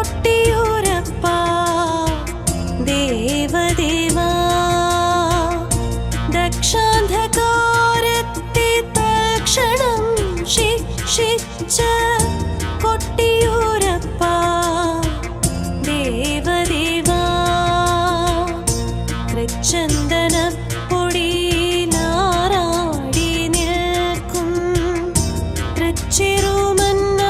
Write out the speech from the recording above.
കൊട്ടിയൂരപ്പ ദേവദേവാ. ദക്ഷാന്ധകാരത്തെ തക്ഷണം ശിക്ഷിച്ച കൊട്ടിയൂരപ്പ ദേവദേവാ. തൃച്ചന്ദന പൊടിയിലാറാടി നിൽക്കും തൃച്ചിറുമന്നാഥൻ